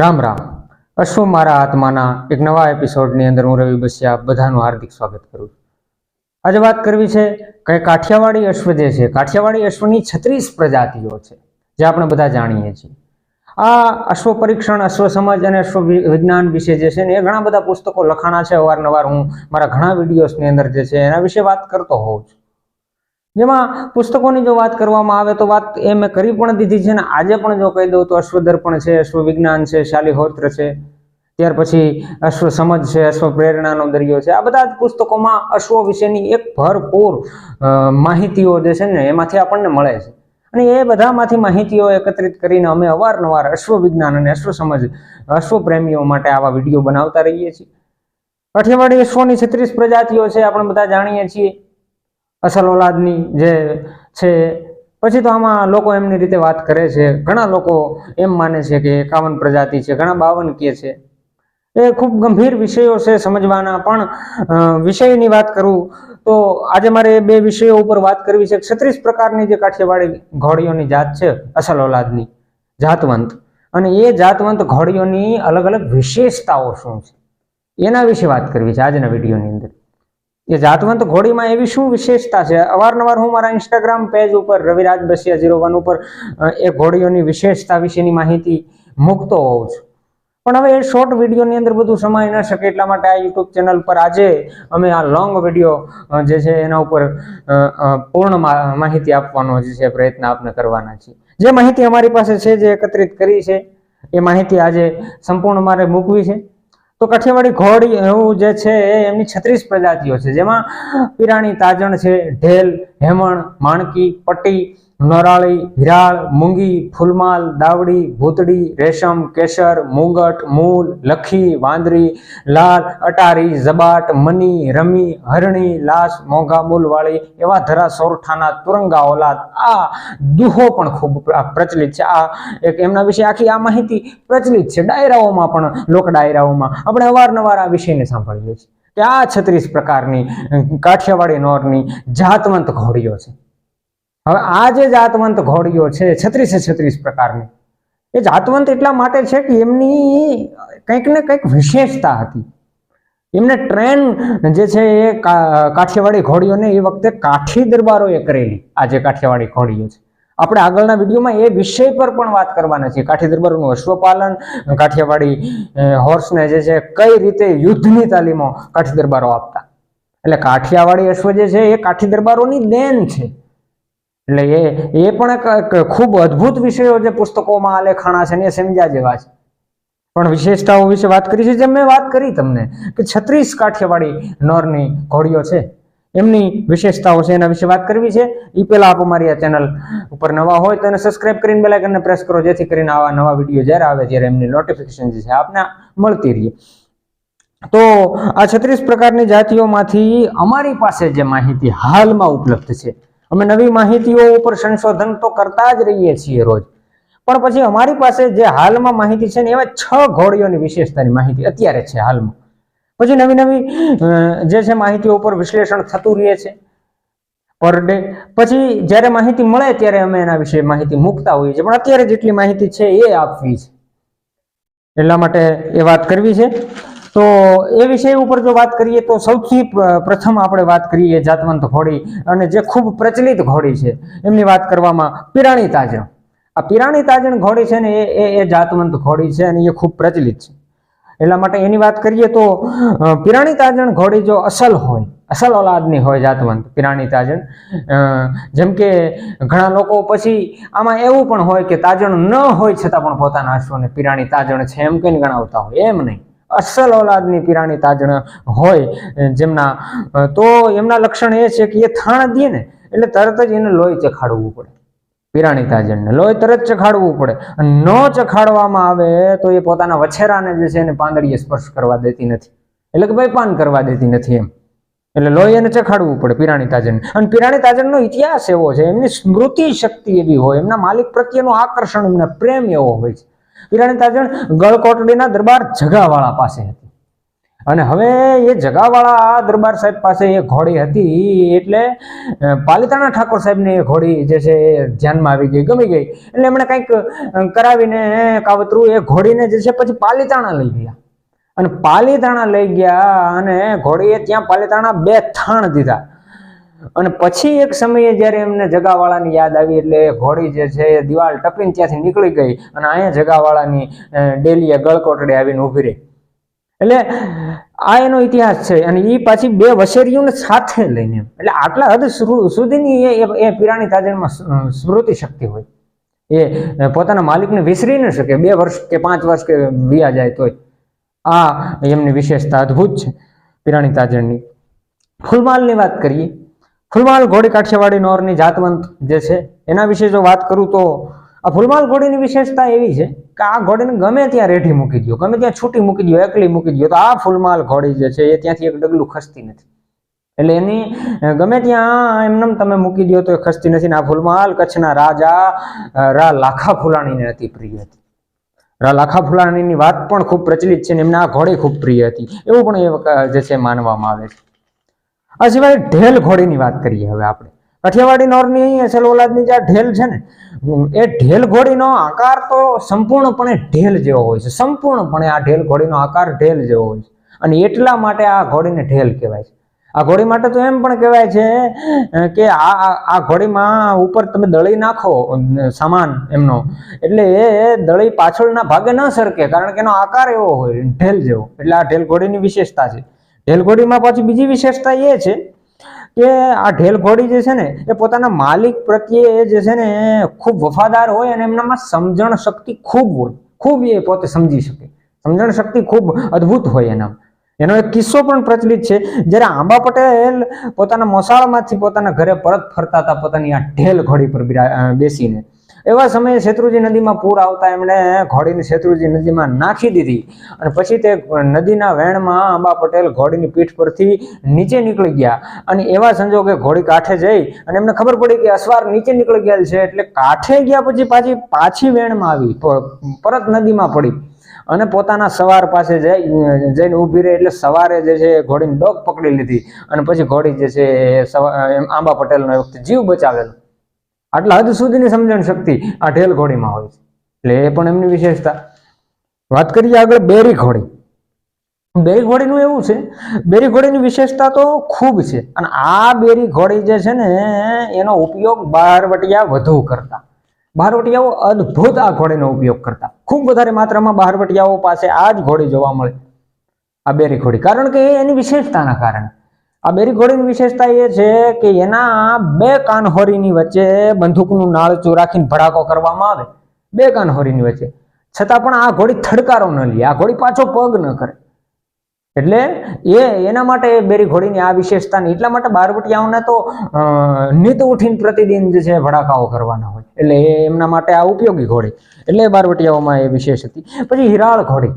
રામ રામ. અશ્વ મારા આત્માના એક નવા એપિસોડની અંદર હું રવિ બસિયા બધાનું હાર્દિક સ્વાગત કરું છું. આજે વાત કરવી છે કે કાઠિયાવાડી અશ્વ જે છે, કાઠિયાવાડી અશ્વની છત્રીસ પ્રજાતિઓ છે, જે આપણે બધા જાણીએ છીએ. આ અશ્વ પરીક્ષણ, અશ્વ સમજ અને અશ્વ વિજ્ઞાન વિશે જે છે ને એ ઘણા બધા પુસ્તકો લખાણા છે. અવારનવાર હું મારા ઘણા વિડીયોઝની અંદર જે છે એના વિશે વાત કરતો હોઉં છું. જેમાં પુસ્તકોની જો વાત કરવામાં આવે તો વાત એ મેં કરી પણ દીધી છે ને આજે પણ જો કહી દઉં તો અશ્વદર્પણ છે અશ્વ વિજ્ઞાન છે, શાલિહોત્ર છે, ત્યાર પછી અશ્વ સમજ છે અશ્વ પ્રેરણાનો દરિયો છે. આ બધા જ પુસ્તકોમાં અશ્વ વિશેની એક ભરપૂર માહિતીઓ જે છે ને એમાંથી આપણને મળે છે. અને એ બધામાંથી માહિતીઓ એકત્રિત કરીને અમે અવારનવાર અશ્વ વિજ્ઞાન અને અશ્વ સમજ અશ્વ પ્રેમીઓ માટે આવા વીડિયો બનાવતા રહીએ છીએ. કાઠિયાવાડી અશ્વની છત્રીસ પ્રજાતિઓ છે, આપણે બધા જાણીએ છીએ. અસલ ઓલાદની જે છે, પછી તો આમાં લોકો એમની રીતે વાત કરે છે. ઘણા લોકો એમ માને છે કે એકાવન પ્રજાતિ છે, ઘણા બાવન કે છે. એ ખૂબ ગંભીર વિષયો છે સમજવાના, પણ વિષયની વાત કરું તો આજે મારે બે વિષયો ઉપર વાત કરવી છે. છત્રીસ પ્રકારની જે કાઠિયાવાડી ઘોડીઓની જાત છે, અસલ ઓલાદની, જાતવંત. અને એ જાતવંત ઘોડીઓની અલગ અલગ વિશેષતાઓ શું છે? એના વિશે વાત કરવી છે આજના વિડીયોની અંદર. એ જાતવંત ઘોડીમાં એવી શું વિશેષતા છે? અવારનવાર હું મારા ઇન્સ્ટાગ્રામ પેજ ઉપર રવિરાજ બસિયા ઝીરો વન ઉપર એ ઘોડીઓની વિશેષતા વિશેની માહિતી મૂકતો હોઉં છું. પણ હવે એ શોર્ટ વિડીયોની અંદર બધું સમાઈ ન શકે એટલા માટે આ યુટ્યુબ ચેનલ પર આજે અમે આ લોંગ વીડિયો જે છે એના ઉપર પૂર્ણ માહિતી આપવાનો જે છે પ્રયત્ન આપણે કરવાના છીએ. જે માહિતી અમારી પાસે છે, જે એકત્રિત કરી છે, એ માહિતી આજે સંપૂર્ણ મારે મૂકવી છે. તો કાઠિયાવાડી ઘોડી એવું જે છે, એમની છત્રીસ પ્રજાતિઓ છે. જેમાં પિરાણી, તાજણ છે, ઢેલ, હેમણ, માણકી, પટ્ટી નોરાળી, હિરાળ, મૂંગી, ફૂલમાલ, દાવડી, ભૂતડી, રેશમ, કેસર, મુંગટ, મૂલ, લખી, વાંદરી, લાલ, અટારી જબાટ મની, રમી, હરણી, લાશ, મોંઘા, મૂલવાળી એવા ધરા સોરઠાના તુરંગા ઓલાદ આ દુહો પણ ખૂબ પ્રચલિત છે. આ એક એમના વિશે આખી આ માહિતી પ્રચલિત છે. ડાયરાઓમાં પણ, લોક ડાયરાઓમાં આપણે અવારનવાર આ વિષયને સાંભળીએ છીએ કે આ છત્રીસ પ્રકારની કાઠિયાવાડી નોરની જાતવંત ઘોડીઓ છે. હવે આ જે જાતવંત ઘોડીઓ છે, છત્રીસે છત્રીસ પ્રકારની, એ જાતવંત એટલા માટે છે કે એમની કંઈક ને કંઈક વિશેષતા હતી. એમને ટ્રેન જે છે એ કાઠિયાવાડી ઘોડીઓને એ વખતે કાઠી દરબારોએ કરેલી, આ જે કાઠિયાવાડી ઘોડીઓ છે. આપણે આગળના વિડીયોમાં એ વિષય પર પણ વાત કરવાના છીએ. કાઠી દરબારોનું અશ્વપાલન, કાઠિયાવાડી હોર્સને જે છે કઈ રીતે યુદ્ધની તાલીમો કાઠી દરબારો આપતા. એટલે કાઠિયાવાડી અશ્વ જે છે એ કાઠી દરબારોની દેન છે. એટલે એ એ પણ એક ખૂબ અદ્ભુત વિષયો જે પુસ્તકોમાં આલેખાણા છે ને એ સમજ્યા જેવા છે. પણ વિશેષતાઓ વિશે વાત કરી છે, જેમ મેં વાત કરી તમને, કે છત્રીસ કાઠિયાવાડી નરની ઘોડીઓ છે. એમની વિશેષતાઓ છે, એના વિશે વાત કરવી છે. એ પહેલાં આપ અમારી આ ચેનલ ઉપર નવા હોય તો એને સબસ્ક્રાઇબ કરીને બેલાઇકનને પ્રેસ કરો, જેથી કરીને આવા નવા વીડિયો જ્યારે આવે ત્યારે એમની નોટિફિકેશન જે છે, આપને મળતી રહીએ તો આ છત્રીસ પ્રકારની જાતિઓમાંથી અમારી પાસે જે માહિતી હાલમાં ઉપલબ્ધ છે અમે નવી માહિતીઓ ઉપર સંશોધન તો કરતા જ રહીએ છીએ રોજ. પણ પછી અમારી પાસે જે હાલમાં માહિતી છે ને એવા છ ઘોડીઓની વિશેષતાની માહિતી અત્યારે છે હાલમાં. પછી નવી નવી જે છે માહિતીઓ ઉપર વિશ્લેષણ થતું રહે છે. પર ડે, પછી જ્યારે માહિતી મળે ત્યારે અમે એના વિશે માહિતી મૂકતા હોઈએ છીએ. પણ અત્યારે જેટલી માહિતી છે એ આપવી છે. એટલા માટે એ વાત કરવી છે. તો એ વિષય ઉપર જો વાત કરીએ તો સૌથી પ્રથમ આપણે વાત કરીએ જાતવંત ઘોડી અને જે ખૂબ પ્રચલિત ઘોડી છે, એમની વાત કરવામાં પિરાણી તાજણ. આ પિરાણી તાજણ ઘોડી છે ને એ એ જાતવંત ઘોડી છે અને એ ખૂબ પ્રચલિત છે. એટલા માટે એની વાત કરીએ તો પિરાણી તાજણ ઘોડી જો અસલ હોય, અસલ ઓલાદની હોય જાતવંત પિરાણી તાજણ જેમ કે ઘણા લોકો પછી આમાં એવું પણ હોય કે તાજણ ન હોય છતાં પણ પોતાના અશ્વને પિરાણી તાજણ છે એમ કહીને ગણાવતા હોય, એમ નહીં. અસલ ઓલાદની પિરાણી તાજણ હોય જેમના તો એમના લક્ષણ એ છે કે એ થાણ દે ને, એટલે તરત જ એને લોહી ચખાડવું પડે. પિરાણી તાજણને લોહી તરત ચખાડવું પડે. ન ચખાડવામાં આવે તો એ પોતાના વછેરાને જે છે એને પાંદડીએ સ્પર્શ કરવા દેતી નથી. એટલે કે ભાઈ પાન કરવા દેતી નથી એમ. એટલે લોહી એને ચખાડવું પડે પિરાણી તાજન અને પિરાણી તાજણનો ઇતિહાસ એવો છે, એમની સ્મૃતિ શક્તિ એવી હોય, એમના માલિક પ્રત્યેનું આકર્ષણ, એમના પ્રેમ એવો હોય છે. તાજન ગળકોટડીના દરબાર જગાવાળા પાસે હતી. અને હવે એ જગાવાળા દરબાર સાહેબ પાસે એ ઘોડી હતી એટલે પાલિતાણા ઠાકોર સાહેબને એ ઘોડી જે છે એ ધ્યાનમાં આવી ગઈ, ગમી ગઈ. એટલે એમણે કંઈક કરાવીને કાવતરું એ ઘોડીને જે છે પછી પાલિતાણા લઈ ગયા. અને પાલીતાણા લઈ ગયા અને ઘોડીએ ત્યાં પાલીતાણા બે થાણ દીધા. અને પછી એક સમયે જ્યારે એમને જગાવાળાની યાદ આવી એટલે ઘોડી જે છે એ દિવાલ ટપીને ત્યાંથી નીકળી ગઈ અને અહીંયા જગાવાળાની ડેલીએ ગળકોટડે આવીને ઊભી રહી. એટલે આ એનો ઇતિહાસ છે અને એ પાછી બે વસેરીઓને સાથે લઈને એટલે આટલા હદ સુધીની એ પિરાણી તાજનમાં સ્મૃતિ શક્તિ હોય. એ પોતાના માલિકને વિસરી ન શકે. બે વર્ષ કે પાંચ વર્ષ કે વ્યા જાય તોય. આ એમની વિશેષતા અદ્ભુત છે પિરાણી તાજણની ફૂલમાલની વાત કરીએ. ફૂલમાલ ઘોડી કાઠિયાવાડી નોરની જાતવંત જે છે, એના વિશે જો વાત કરું તો આ ફૂલમાલ ઘોડીની વિશેષતા એવી છે કે આ ઘોડીને ગમે ત્યાં રેઠી મૂકી દો ગમે ત્યાં છૂટી મૂકી દો એકલી મૂકી દો તો આ ફૂલમાલ ઘોડી જે છે એ ત્યાંથી એક ડગલું ખસતી નથી. એટલે એની ગમે ત્યાં એમનેમ તમે મૂકી દો તો એ ખસતી નથી ને આ ફૂલમાલ કચ્છના રાજા રા લાખા ફુલાણીને અતિ પ્રિય હતી. રા લાખા ફુલાણીની વાત પણ ખૂબ પ્રચલિત છે ને એમને આ ઘોડી ખૂબ પ્રિય હતી. એવું પણ એ જે છે માનવામાં આવે છે. આ સિવાય ઢેલ ઘોડીની વાત કરીએ હવે આપણે. કાઠિયાવાડી નોરની અસલ ઓલાદની જે ઢેલ છે ને એ ઢેલ ઘોડીનો આકાર તો સંપૂર્ણપણે ઢેલ જેવો હોય છે. સંપૂર્ણપણે આ ઢેલ ઘોડીનો આકાર ઢેલ જેવો હોય છે. અને એટલા માટે આ ઘોડીને ઢેલ કહેવાય છે. આ ઘોડી માટે તો એમ પણ કહેવાય છે કે આ, આ- ઘોડીમાં ઉપર તમે દળી નાખો સામાન એમનો, એટલે એ દળી પાછળના ભાગે ન સરકે, કારણ કે એનો આકાર એવો હોય, ઢેલ જેવો. એટલે આ ઢેલ ઘોડીની વિશેષતા છે. ઢેલ ઘોડીમાં પાછી બીજી વિશેષતા એ છે કે આ ઢેલ ઘોડી જે છે ને, એ પોતાના માલિક પ્રત્યે જે છે ને, ખૂબ વફાદાર હોય અને એમનામાં સમજણ શક્તિ ખૂબ હોય. ખૂબ એ પોતે સમજી શકે. સમજણ શક્તિ ખૂબ અદ્ભુત હોય એના. એનો એક કિસ્સો પણ પ્રચલિત છે. જ્યારે આંબા પટેલ પોતાના મોસાળમાંથી પોતાના ઘરે પરત ફરતા હતા, પોતાની આ ઢેલ ઘોડી પર બેસીને. એવા સમયે શેત્રુજી નદીમાં પૂર આવતા એમણે ઘોડીને શેત્રુજી નદીમાં નાખી દીધી. અને પછી તે નદીના વેણમાં આંબા પટેલ ઘોડીની પીઠ પરથી નીચે નીકળી ગયા. અને એવા સંજોગે ઘોડી કાંઠે જઈ અને એમને ખબર પડી કે અસવાર નીચે નીકળી ગયેલ છે એટલે કાંઠે ગયા પછી પાછી પાછી વેણમાં આવી પરત નદીમાં પડી. અને પોતાના સવાર પાસે જઈ, જઈને ઊભી રહી એટલે સવારે જે છે ઘોડીની ડોક પકડી લીધી. અને પછી ઘોડી જે છે આંબા પટેલનો જીવ બચાવેલો. આટલા હદ સુધીની સમજણ શક્તિ આ ઢેલ ઘોડીમાં હોય છે. એટલે એ પણ એમની વિશેષતા. વાત કરીએ આગળ બેરી ઘોડી. બેરી ઘોડીનું એવું છે, બેરી ઘોડીની વિશેષતા તો ખૂબ છે. અને આ બેરી ઘોડી જે છે ને, એનો ઉપયોગ બહારવટિયા વધુ કરતા. બહારવટિયાઓ અદ્ભુત આ ઘોડીનો ઉપયોગ કરતા. ખૂબ વધારે માત્રામાં બહારવટિયાઓ પાસે આ જ ઘોડી જોવા મળે, આ બેરી ઘોડી. કારણ કે એની વિશેષતાના કારણે. આ બેરી ઘોડીની વિશેષતા એ છે કે એના બે કાનહોરીની વચ્ચે બંદૂકનું નાળચું રાખીને ભડાકો કરવામાં આવે. બે કાનહોરીની વચ્ચે. છતાં પણ આ ઘોડી થડકારો ન લે, આ ઘોડી પાછો પગ ન કરે. એટલે એ એના માટે બેરી ઘોડીની આ વિશેષતા ને એટલા માટે બારવટિયાઓને તો નિત ઉઠીને પ્રતિદિન છે ભડાકાઓ કરવાના હોય. એટલે એમના માટે આ ઉપયોગી ઘોડી. એટલે બારવટિયાઓમાં એ વિશેષ હતી. પછી હિરાળ ઘોડી.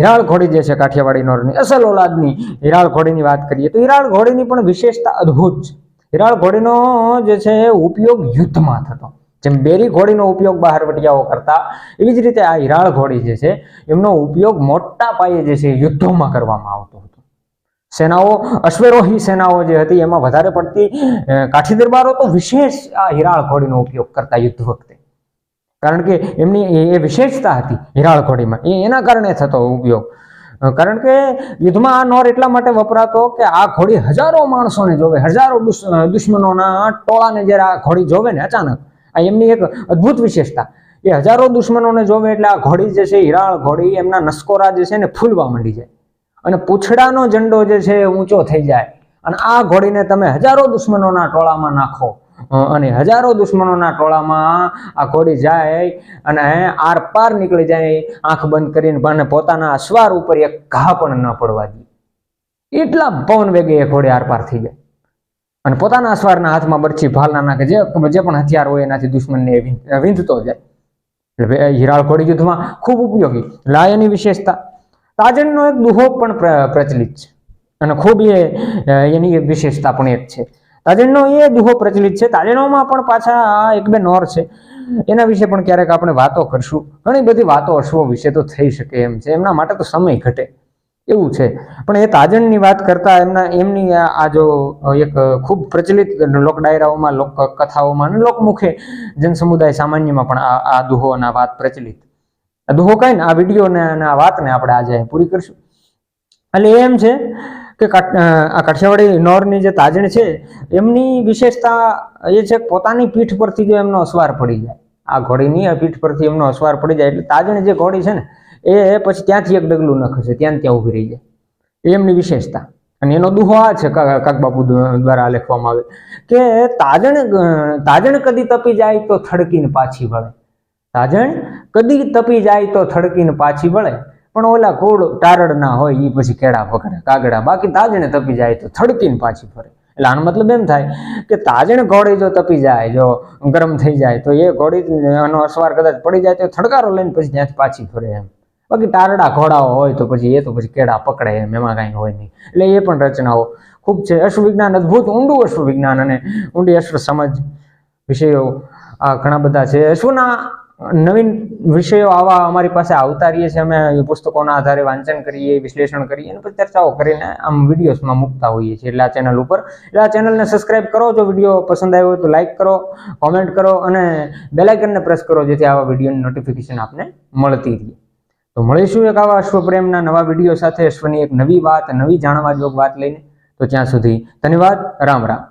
હિરાળ ઘોડી જે છે કાઠિયાવાડી નોરની, અસલ ઓલાદની હિરાળ ઘોડીની વાત કરીએ તો હિરાળ ઘોડીની પણ વિશેષતા અદ્ભુત છે. હિરાળ ઘોડીનો જે છે ઉપયોગ યુદ્ધમાં થતો. જેમ બેરી ઘોડીનો ઉપયોગ બહારવટિયાઓ કરતા, એવી જ રીતે આ હિરાળ ઘોડી જે છે, એમનો ઉપયોગ મોટા પાયે જે છે યુદ્ધોમાં કરવામાં આવતો હતો. સેનાઓ, અશ્વરોહી સેનાઓ જે હતી, એમાં વધારે પડતી કાઠી દરબારો તો વિશેષ આ હિરાળ ઘોડીનો ઉપયોગ કરતા યુદ્ધ વખતે. કારણ કે એમની એ- વિશેષતા હતી હિરાળ ઘોડીમાં એ એના કારણે થતો ઉપયોગ. કારણ કે યુદ્ધમાં આ નોર એટલા માટે વપરાતો કે આ ઘોડી હજારો માણસોને જોવે, હજારો દુશ્- દુશ્મનોના ટોળાને જ્યારે આ ઘોડી જોવે ને અચાનક, આ એમની એક અદ્ભુત વિશેષતા. એ હજારો દુશ્મનોને જોવે એટલે આ ઘોડી જે છે હિરાળ ઘોડી એમના નસકોરા જે છે ને ફૂલવા માંડી જાય. અને પૂંછડાનો ઝંડો જે છે ઊંચો થઈ જાય. અને આ ઘોડીને તમે હજારો દુશ્મનોના ટોળામાં નાખો. અને હજારો દુશ્મનોના ટોળામાં આ ઘોડી જાય અને આર પાર નીકળી જાય, આંખ બંધ કરીને પોતાના અશ્વાર ઉપર એક ઘા પણ ન પડવા દે. એટલા પવન વેગે એ ઘોડી આરપાર થઈ જાય. અને પોતાના અશ્વારના હાથમાં બરછી ભાલના નાખે, જે જે પણ હથિયાર હોય એનાથી દુશ્મનને વિંધતો વીંધ- જાય. એટલે હિરાળ ઘોડી યુદ્ધમાં ખૂબ ઉપયોગી, લાયની વિશેષતા. તાજણનો એક દુહો પણ પ્રચલિત છે. અને ખૂબ એ એની વિશેષતા પણ એક છે. તાજણનો એ દુહો પ્રચલિત છે. તાજણોમાં પણ પાછા એક બે નોર છે. એના વિશે પણ ક્યારેક આપણે વાતો કરશું. ઘણી બધી વાતો અશ્વો વિશે તો થઈ શકે એમ છે. એમના માટે તો સમય ઘટે. એવું છે. પણ એ તાજણની વાત કરતા એમના, એમની આ જો એક ખૂબ પ્રચલિત લોક ડાયરાઓમાં, લોક કથાઓમાં અને લોકમુખે જન સમુદાય સામાન્યમાં પણ આ આ દુહો અને આ વાત પ્રચલિત. દુહો કઈ ને, આ વીડિયો ને આ વાતને આપણે આજે પૂરી કરશું. એટલે એમ છે કે આ કાઠિયાવાડી નોરની જે તાજણ છે, એમની વિશેષતા એ છે પોતાની પીઠ પરથી જો એમનો અસવાર પડી જાય. આ ઘોડીની આ પીઠ પરથી એમનો અસવાર પડી જાય. એટલે તાજણ જે ઘોડી છે ને, એ પછી ત્યાંથી એક ડગલું ન ખસે ત્યાં ત્યાં ઊભી રહી જાય. એમની વિશેષતા. અને એનો દુહો આ છે કાકબાપુ દ્વારા લખવામાં આવે. કે તાજણ તાજણ કદી તપી જાય તો થડકીને પાછી વળે. તાજણ કદી તપી જાય તો થડકીને પાછી વળે. પણ ઓલા કુળ તારડ ના હોય એ પછી કેળા પકડે કાગડા બાકી તાજણે તપી જાય તો થડકીને પાછી ફરે. એટલે આનો મતલબ એમ થાય કે તાજણ ઘોડી જો તપી જાય, જો ગરમ થઈ જાય, તો એ ઘોડી એનો અસવાર કદાચ પડી જાય તો થડકારો લઈને પછી ત્યાંથી પાછી ફરે એમ. બાકી તારડા ઘોડાઓ હોય તો પછી એ તો પછી કેળા પકડે એમ, એમાં કાંઈ હોય નહીં. એટલે એ પણ રચનાઓ ખૂબ છે. અશ્વવિજ્ઞાન અદ્ભુત, ઊંડું અશ્વવિજ્ઞાન અને ઊંડી અશ્વ સમજ વિષયો આ ઘણા બધા છે. અશ્વના નવીન વિષયો આવા અમારી પાસે આવતા રહીએ છીએ અમે પુસ્તકોના આધારે વાંચન કરીએ, વિશ્લેષણ કરીએ અને પછી ચર્ચાઓ કરીને આમ વિડીયોઝમાં મૂકતા હોઈએ છીએ એટલે આ ચેનલ ઉપર. એટલે આ ચેનલને સબસ્ક્રાઇબ કરો. જો વીડિયો પસંદ આવ્યો તો લાઇક કરો, કોમેન્ટ કરો અને બેલાઇકનને પ્રેસ કરો જેથી આવા વિડીયોની નોટિફિકેશન આપને મળતી રહે. તો મળીશું એક આવા અશ્વપ્રેમના નવા વીડિયો સાથે. અશ્વની એક નવી વાત, નવી જાણવા જોગ વાત લઈને. તો ત્યાં સુધી ધન્યવાદ. રામ રામ.